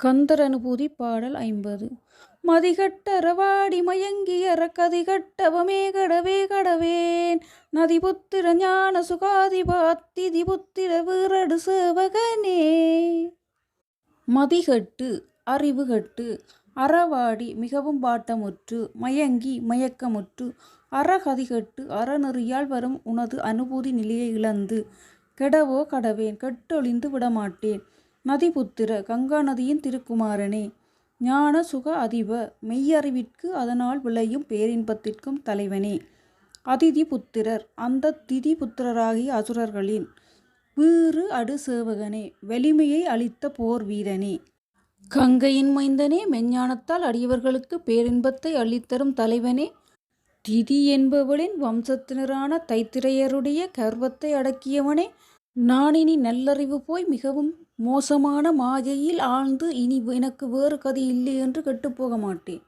கந்தர் அனுபூதி பாடல் ஐம்பது. மதிகட்டறவாடி மயங்கியற கதிகட்டவமே கடவே கடவேன். நதிபுத்திர ஞான சுகாதிப அத்திதி வீரடு சேவகனே. மதிகட்டு அறிவுகட்டு அறவாடி மிகவும் பாட்டமுற்று மயங்கி மயக்கமுற்று அறகதிகட்டு அறநெறியால் வரும் உனது அனுபூதி நிலையை இழந்து கெடவோ கடவேன் கெட்டொழிந்து விடமாட்டேன். நதிபுத்திர கங்கா நதியின் திருக்குமாரனே. ஞான சுக அதிப மெய்யறிவிற்கு அதனால் விளையும் பேரின்பத்திற்கும் தலைவனே. அதிதி புத்திரர் அந்த திதி புத்திரராகிய அசுரர்களின் வீறு அடு சேவகனே வலிமையை அளித்த போர் வீரனே. கங்கையின் மைந்தனே மெஞ்ஞானத்தால் அடியவர்களுக்கு பேரின்பத்தை அளித்தரும் தலைவனே. திதி என்பவளின் வம்சத்தினரான தைத்திரையருடைய கர்வத்தை அடக்கியவனே. நான் இனி நல்லறிவு போய் மிகவும் மோசமான மாயையில் ஆழ்ந்து இனி எனக்கு வேறு கதி இல்லை என்று கெட்டுப்போக மாட்டேன்.